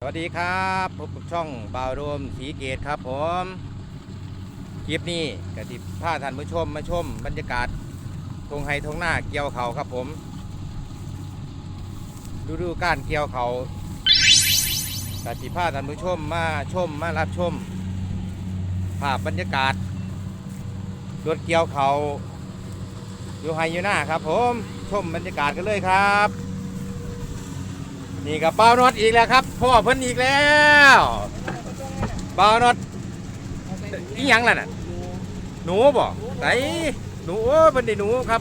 สวัสดีครับพบกับช่องบ่าวโดมสีเกตครับผมคลิปนี้กติพาท่านผู้ชมมาชม บรรยากาศทงไฮทงหน้าเกี่ยวเขาครับผม ดูดูการเกี่ยวเขากติพาท่านผู้ชมมาชมมารับชม ภาพบรรยากาศรถเกี่ยวเขาอยู่ไฮอยู่หน้าครับผมชมบรรยากาศกันเลยครับ นี่กับเป้านอดอีกแล้วครับพ่อเพิ่นอีกแล้วเป้านอดอีหยังล่ะน่ะหนูบ่ไหนหนูโอ้ยเพิ่นได้หนูครับ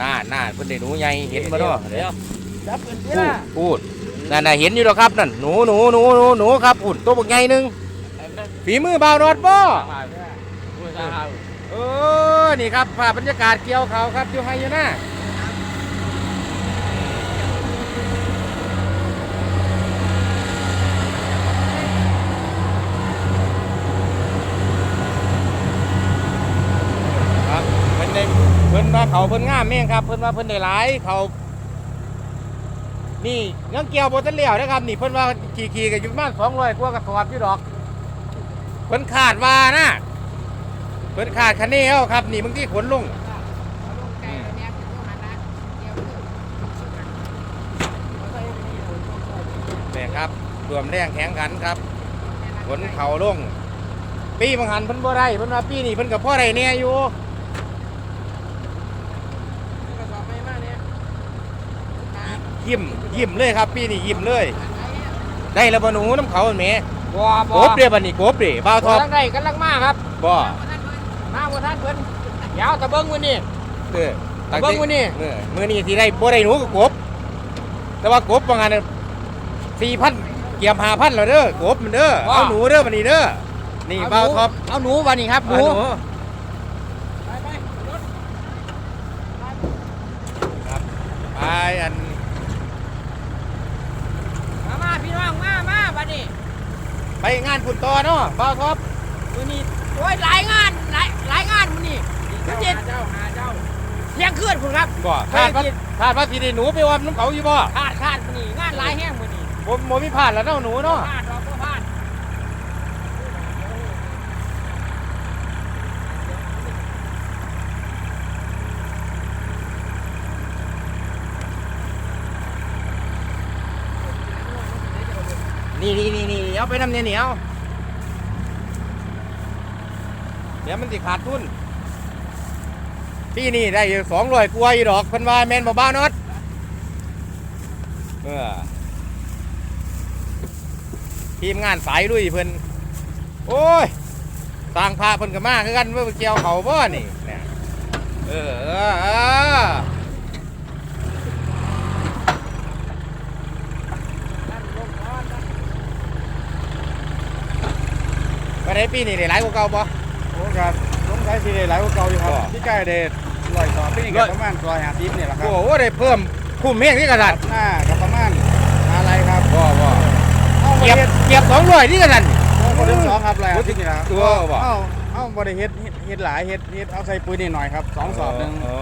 น่าน่าเพิ่นได้หนูใหญ่เห็นบ่เนาะเดี๋ยวจับเป็นพูที่ดละพูดนั่นน่ะเห็นอยู่แล้วครับนั่นหนูหนูหนูหนูหนูครับอุ่นตัวบักใหญ่หนึงฝีมือเบาวนอดบ่เออนี่ครับภาพบรรยากาศเกี่ยวเขาครับอยู่ไฮอยู่หน้า ครับเพิ่นได้ เพิ่นว่าเขาเพิ่นงามแม่งครับ เพิ่นว่าเพิ่นได้หลายเขานี่ยังเกี่ยวบ่ทันแล้วนะครับ นี่เพิ่นว่าขี่ๆกันอยู่ประมาณ200กว่ากระสอบอยู่ดอก เพิ่นคาดว่านะเพิ่นคาดคะเนเอาครับ นี่บางทีขนลงนี่ครับรวมแรงแข่งขันครับขนเขาลง ปีบางหันเพิ่นบ่ได้เพิ่นว่าปีนี้เพิ่นก็พอได้แน่อยู่ ยิ้มยิ้มเลยครับปีนี้ยิ้มเลย ได้แล้วบ่หนูน้ำเขาแหมบัวกบเด้อบัดนี้กบเด้บ่าวทบัอวปทั้งใดกันลังมาครับบ่มาบัวท่านเพิ่นยาวตะเบิ้งมื้อนี้เออเอาเบิ่งมื้อนี้เออมื้อนี้สิได้บ่ได้หนูก็กบ แต่ว่ากบบางอัน4,000เกียม5,000แล้วเด้อกบมันเด้อเอาหนูเด้อบัดนี้เด้อนี่บ่าวทอปเอาหนูวันนี้ครับหเอานู หนูครับไปอัน มามาพี่น้องมามาบัดนี้ ไป งานฝุ่นต่อเนาะบ่าวทอปมื้อนี้โอ้ยหลายงานหลายหลายงานมื้อนี้มื้อนี้เจ้าหาเจ้าเที่ยงคืนพุ่นครับบ่คาดว่าคาดว่าสิได้หนูไปวอมน้ำเขาอยู่บ่ขาดขาดมื้อนี้งานหลายแห้งมื้อนี้บ่บ่มีพลาดแล้วเนาะหนูเนาะพลาดเราบ่พลาดนี่นี่ เอาไปนำเนี่ยเหนียวเดี๋ยวมันสิขาดทุนที่นี่ได้อยู่สองร้อยกว่าอีดอกพิ่นว่าแมนบ่บ้านอดเออทีมงานสายลุยเพิ่นโอ้ยสร้างพาเพิ่นก็มาคือกันเมื่อเกี่ยวเขาบ่นี่เนี่ยเออ เออเออไปได้ปีนี้ได้หลายกว่าเก่าบ่โอ้ครับสงสัยสิได้หลายกว่าเก่าอยู่ครับบ่ที่ใกล้ได้ร้อยสอบพี่นี่ก็ประมาณร้อยห้าสิบนี่แหละครับโอ้โหได้เพิ่มคุ้มเฮงที่กระดาษหน้าก็ประมาณอะไรครับบ่บ่เอาบเก็บริเฮ็ดเก็บสองร้อยที่กระดาษเอาบริเฮ็ดสองครับอะไรครับที่นี่นะครับตัวบ่เอาเอาบริเฮ็ดเฮ็ดเฮ็ดหลายเฮ็ดเฮ็ดเอาใส่ปุ๋ยนิดหน่อยครับสองสอบหนึ่งอ๋อ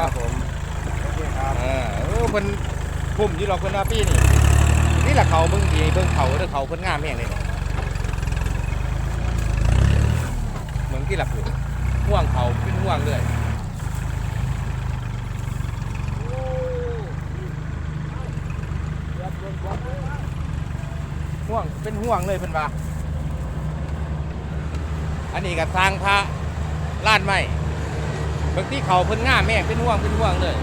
ครับผมโอเคครับเออเออเพิ่นคุ้มอยู่หรอกเพิ่นว่าปีนี้นี่แหละเขาเบิ่งดีเบิ่งเขาเด้อเขาเพิ่นงามแฮงเลยเนี่ยเหมือน ที่หลับหูห่วงเขาเป็นห่วงเลยห่วงเป็นห่วงเลยเพิ่นว่าอันนี้กับทางพระลานไม่บางที่เขาเพิ่นง่าแม่งเป็นห่วงเป็นห่วงเลย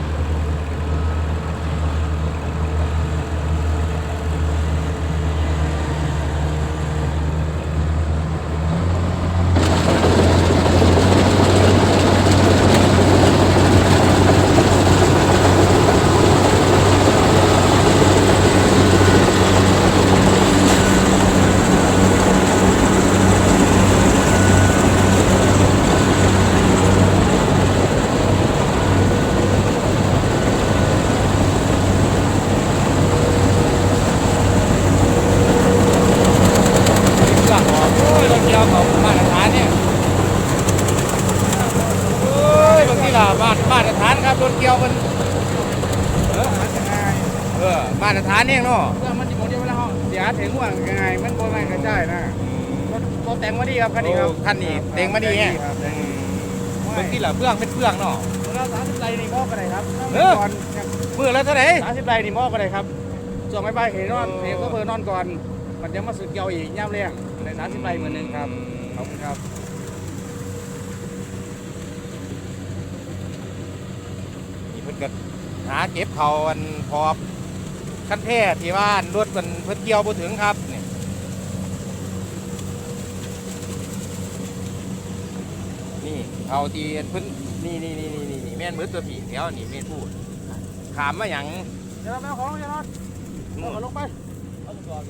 เครื่องออกโอ้ยรถเกี่ยวเขามาตรฐานเนี่ยโอ้ยบางทีล่ะมามาตรฐานครับรถเกี่ยว มันเออหาจะง่ายเออมาตรฐานเนี่ยเนาะเพื่อมันจะหมดเดียวเวลาเขาาถึงห่วงยังไงมันโบแมนกระจายนะรถรถแต่งมาดีครับคันนี้ครับโอ้คันนี้เต็งมาดีแฮะครับแต่งดีเมื่อกี้เหล่าเฟื่องเป็นเฟื่องเนาะเราสามสิบไรนี่มอกกันเลยครับเออก่อนมือแล้วเท่าไหร่สามสิบไรนี่มอกกันเลยครับส่วนไม่ไปเห็นนอนเออเห็นก็เบอร์นอนก่อนมันจะมาสึกเกี่ยวอีกย่ำเลี้ยงในสามสิบไรเหมือนหนึงครับขอบคุณครับนี่เพิ่นก็หาเก็บเขาอันพอ คันแท้ที่ว่ารถมันเพิ่นเกี่ยวบ่ถึงครับนี่นี่เอาที่อันเพิ่นนี่นี่นี่นี่นี่แม่นมือตัวผีแถวนี่แม่นพูดขามมาหยังเดี๋ยวเราไปเอาของเดี๋ยวนอนเอาลงไป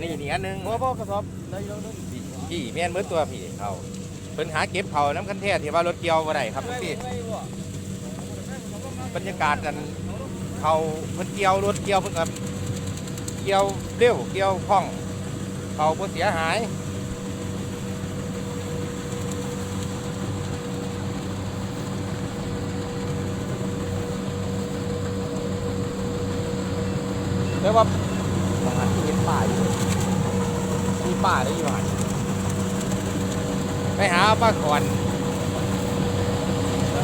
นี่นี่อันหนึงโอ้โหกระสอบเลยลงนึงพี่แม่นมือตัวผีเขาเพิ่นหาเก็บเขาน้ำคันแท้ที่ว่ารถเกี่ยวบ่ได้ครับพี่บรรยากาศกันเขาเพิ่นเกี่ยวรถเกี่ยวเพิ่นกับ เกี่ยวเร็วเกี่ยวคล่องเขาบ่เสียหายแต่ว่าบางอันที่เห็นป่าอยู่มีป่าได้อยู่หันไปหาป้าก่อน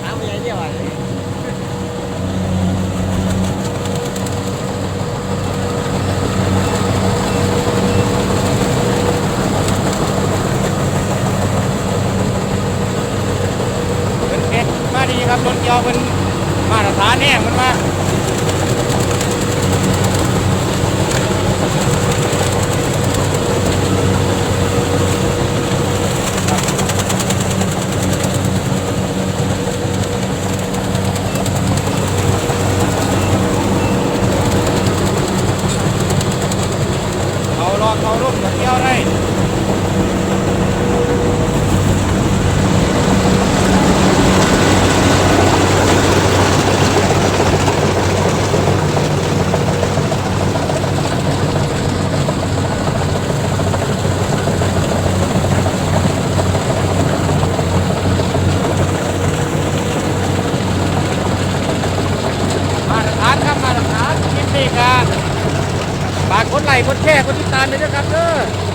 ถาไมไปยังเดียวอะไร เป็นเพชรมา ดีครับรถเกียวเป็นมาตรฐานแน่มันมาเอาลองเอาลูกรถเกี่ยวได้ มาตรฐานครับมาตรฐานคลิปนี้ครับฝากกดไล ค์กดแชร์กดติดตามด้วยนะครับเด้อ